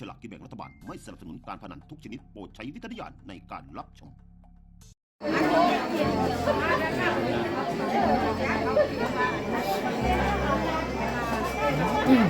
ฉลากกินแบ่งรัฐบาล ไม่สนับสนุนการพนันทุกชนิดโปรดใช้วิจารณญาณในการรับชมอืม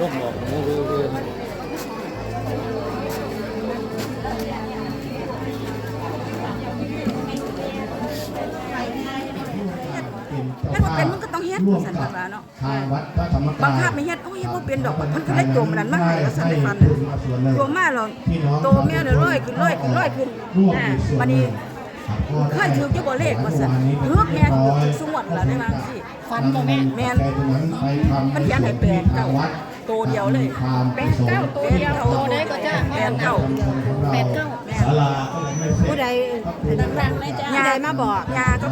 ออกมือเรื่อยเฮ็ดบ่เป็นมันก็ต้องเฮ็ดสันตว่าเนาะทางวัดพระธรรมกายบางภาพไม่เฮ็ดโอ้ยเฮ็ดบ่เป็นดอกมันก็เลยจมนั้นมาให้แล้วสันได้ฟันจมมาหรอกโตแม่เด้อร้อยขึ้นร้อยขึ้นร้อยขึ้นอ่าบัดนี้เคยถืออยู่บ่เลขว่าซั่นถือแม่ถือถึงสงวดล่ะได้ว่าจังซี่ฟันบ่แม่แม่นมันนยัยันนให้แปลดงเก้าเก้า โตเดียวเลยแปดเก้าตัวเดียวโตได้ก็จ้าแปดเก้าแปดเก้าแม่นศาลาก็ยังไม่เสร็ผู้จใดดังๆเลยจ้ายายมาบอกยาก็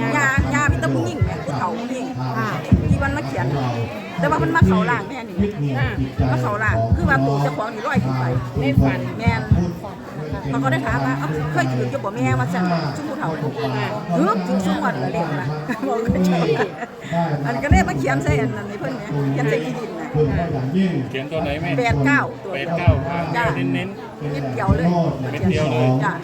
ยายามีแต่ผู้หญิงแม่ผู้เฒ่าผู้หญิงอ่าที่มันมาเขียน แต่ว่ามันมาเข้าล่างแม่นี่มาเขาล่างคือว่าตัวเจ้าของนี่ร้อยขึ้นไปในฝันแม่น เขาก็ได้ถามว่าเอ้าเคยถืออยู่บ่แม่ว่าซั่นชุ่มผู้เฒ่าถูกถือถือสมวัดละเรียกนะบอกก็ใช่อันก็เลยมาเขียนใส่อันนั้นให้เพิ่นเนี่ยเขียนใส่ที่ดินน่ะเพิ่มได้อย่างยิ่งเขียนตัวไหนแม่แปดเก้าตัวแปดเดียวเก้าทางจ้ะเน้นเน้นนิดเดียวเลยเม็ดเดียวเลยจ้ะ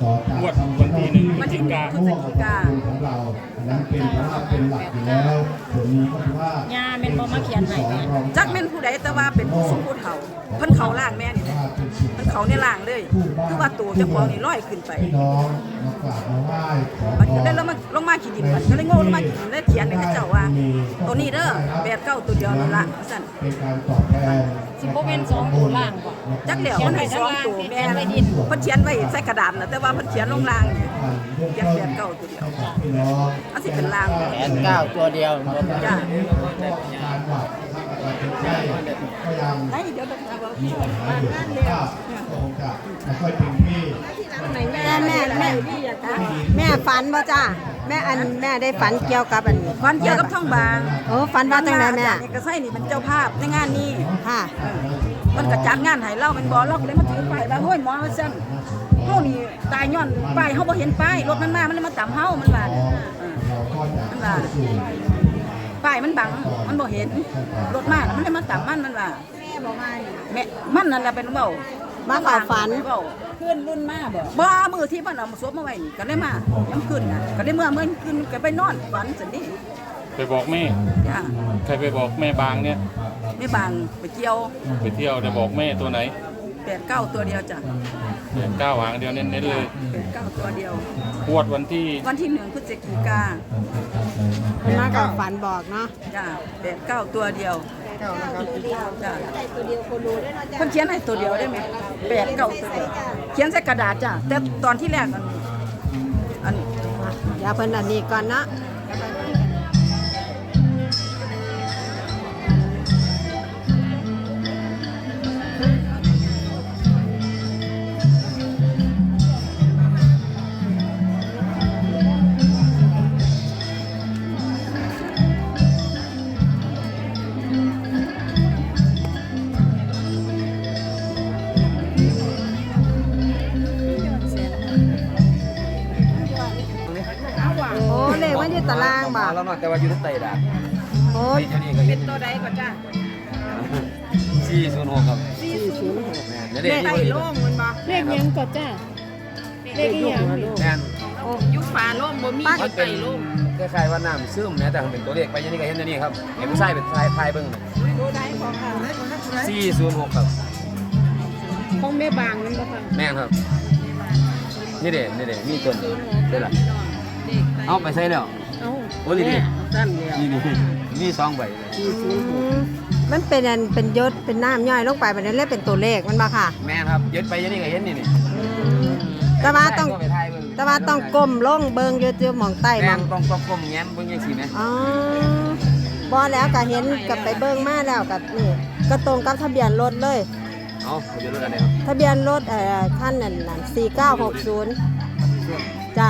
ต่อจากงวดวันที่หนึ่งพฤวัศนที่จิหนึ่กางพฤศจิกาของเราอันนั้นเป็นพระราชเป็นหลักอยู่แล้วส่วนนี้ก็คือว่าย่าแม่นบ่มาเขียนให้แม่จักแม่นผู้ใดแต่ว่าเป็นผู้สูงผู้เฒ่าเพิ่นเข้าล่างแม่นี่แหละว่า เป็นสิ่งเพิ่นเข้าในล่างเลย คือว่าตัวเจ้าของนี่ร้อยขึ้นไปพี่น้องมากราบมาไหว้ขอมันพก็รได้ลงมาลงมาขีดินมันก็เลยโง่ลงมาขีดินแล้วเขียนให้เขาเจ้าว่า ตัวนี้เด้อแปดเก้าตัวเดียวนี่ละสั่นเป็นการตอบแทนสิบ่เป็นสองตัวล่างบ่จักเดียวมันให้สองตัวแม่เพิ่นเขียนไว้ใส่กระดาษนะแต่ว่าเพิ่นเขียนลงล่างเนี่ยเขียนแปดเก้าตัวเดียวพี่น้องอันสิเป็นล่างแปดเก้าตัวเดียวจ้ะกา รหวัดถ้าอาจจะใช่ก็ยังดี๋ยวต้องเอามีปัญหาอยู่ก็คงจะไม่ค่อยเป็นที่แม่แม่แม่แม่ฝันบ่จ้าแม่อันแม่ได้ฝันเกี่ยวกับอันนี้วันเกี่ยวกับท่องบางโอ้ฝันว่าจังไดแม่ก็ใส่นี่เป็นเจ้าภาพในงานนี้ค่ะมันก็จัดงานให้เราเป็นบ่เราก็เลยมาถือป้ายว่าโอ้ยหมอว่าซั่นเฮานี่ตายย้อนป้ายเฮาบ่เห็นป้ายรถมันมามันเลยมาตำเฮามันว่าเนี่ยเออเรามันว่าายมันบัง มันบ่เห็น รถมาน่ะมันเลยมาตามมันมันว่าแม่บอกว่าแม่มันนั่นแหละเป็นเว้ามาเข้าฝันเว้าเพื่อนรุ่นมาบ่บ่มือที่มันเอามาสวมมาไว้นี่ก็ได้มาย้ำขึ้นน่ะก็ได้เมื่อเมื่อขึ้นก็ไปนอนฝันสันนี่ไปบอกแม่จ้าใครไปบอกแม่บางเนี่ยไม่บางไปเกี่ยว ไปเที่ยวได้บอกแม่ตัวไหนแปดเก้าตัวเดียวจ้ะแปดเก้าหางเดียวเน้นเน้นๆเลยแปดเก้าตัวเดียวงวดวันที่วันที่หนึ่งพฤศจิกา มากับฝันบอกเนาะจ้าแปดเก้าตัวเดียวจ้าตัวเดียวคนรู้ได้เนาะจ้าเพิ่นเขียนให้ตัวเดียวได้ไหมแปดเก้าตัวเดียวเขียนใส่กระดาษจ้ะแต่ตอนที่แรกอันอันเดี๋ยวเพิ่นอันนี้ก่อนเนาะ แล้วเนาะแต่ว่าอยู่ในไตด่ะโอ้ที่เจ้านี่ก็เห็นตัวใดก็จ้า406ครับ406แม่นเดี๋ยวเด็กไต่โล่งมันบ่เลขหยังก็จ้าเลขอีหยังแม่นโอ้ยุฝาโล่งบ่มีมันเป็นคล้ายๆว่าน้ำซึมนะแต่มันเป็นตัวเลขไปอย่างนี้ก็เห็นตัวนี้ครับเห็นผู้ชายเป็นชายพายเบิ่งน่ะตัวใดของค่ะ406ครับ ของแม่บางนั่นบ่ค่ะแม่นครับ นี่เด้นี่เด้มีต้นได้ล่ะเอาไปใส่แล้ว เอ้าโอ้นี่ดิ สั้นเดียวนี่นี่มีสองใบเลยอืมมันเป็นอันเป็นยศเป็นน้ำย่อยลงไปบัดนั้นเลยเป็นตัวเลขมันบ่ค่ะ แม่นครับยึดไปอย่างนี้ก็เห็นนี่นี่แต่ว่าต้อง ไปถ่ายเบิ่งแต่ว่าต้องก้มลงเบิ่งอยู่อยู่หมองใต้หมแม่องนต้องต้องก้มแง้มเบิ่งจังซี่แหมอ๋อบ่แล้วก็เห็นกับไปเบิ่งมาแล้วกับนี่ก็ตรงกับทะเบียนรถเลย เอาเขาจะรถอะไรครับทะเบียนรถเอ่อท่านนั่นนั่น4960จ้า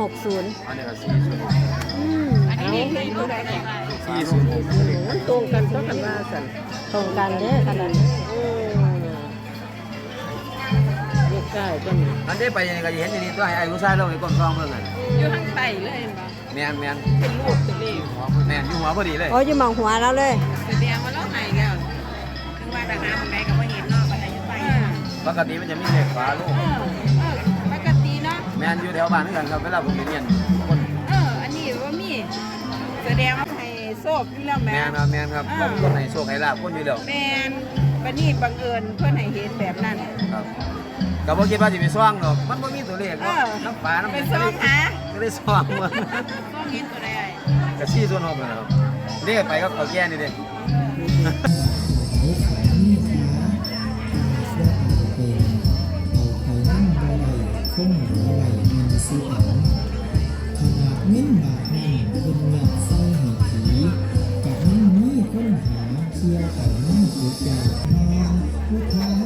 4960 อันนี้ก็สี่ศูนย์หก ยสี่ศูนย์หกมันตรงกันเท่ากันว่าสั่นตรงกันเด้อขนาดเลขเก้าก็มีอันได้ไปยังไงก็จะเห็นอย่างนี้ตัวให้ไอ้ผู้ชายเราไอ้ก้มซองเบิ่งกันอยู่ข้างใต้เลยเห็นบ่แมนแมนเป็นรูปเป็นเลขแมนอยู่หัวพอดีเลยโอ้ยอยู่หมองหัวแล้วเลยแสดงว่าเราหายแล้วถึงว่าทหารมันใดก็บ่เห็นเนาะบัดนี้อยู่ไปปกติมันจะมีเลขฝาโลกเออเออปกติเนาะแมนอยู่แถวบ้านเหมือนกันครับเวลาผมไปเรียน คอยู่แล้วแมแม่นครับแมนครับคนคนไหนโชคให้ลาบคนอยู่แล้วแม่นวันนี้บังเอิญเพิ่นให้เห็นแบบนั้น ครับก็บ่คิดว่าสิไปซ่องหรอกมันบ่มีตัวเลขเอเนาะอน้ำปลาน้ำไปซ่องหา ก็ได้ซ่องมาซ่องเห็นตัวใดกระซี่ส่วนหกนะครับเรียกไปก็เขาแก่นี่เด้ข ค้นหาเชื่อกันนั่งสุดใจนอนผู้ค้า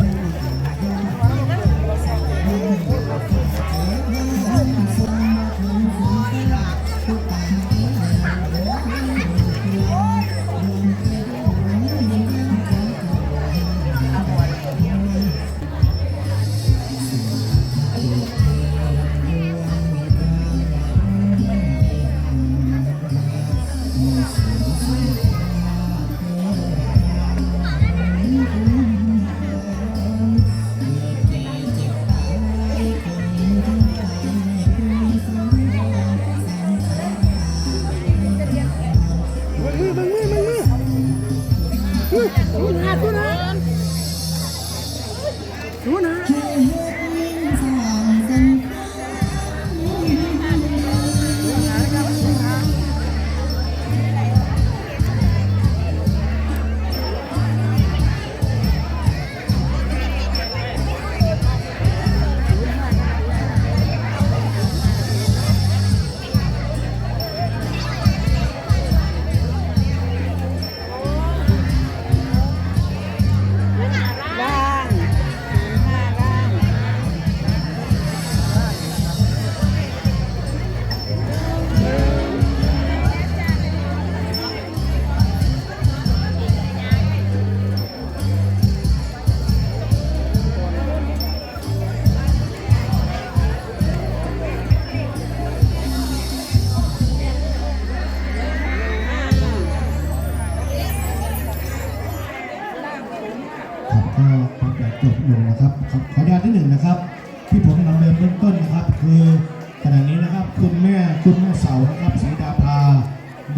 คุณแม่เสานะครับสีดาภา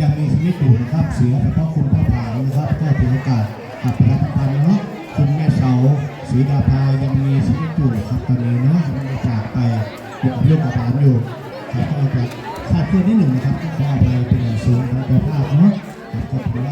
ยังมีชีวิตอยู่นะครับ เสียไปเพราะคุณพ่อผานะครับ ก็ถือโอกาสกับประทานเนาะคุณแม่เสาสีดาภายังมีชีวิตอยู่ครับตอนนี้เนาะยังไม่จากไปอยู่กับลูกกับหลานอยู่ครับก็จะคาดเคลื่อนนิดหนึ่งนะครับก็ขออภัยเป็นอย่างสูงของตัวภาพเนาะครับก็ถือว่า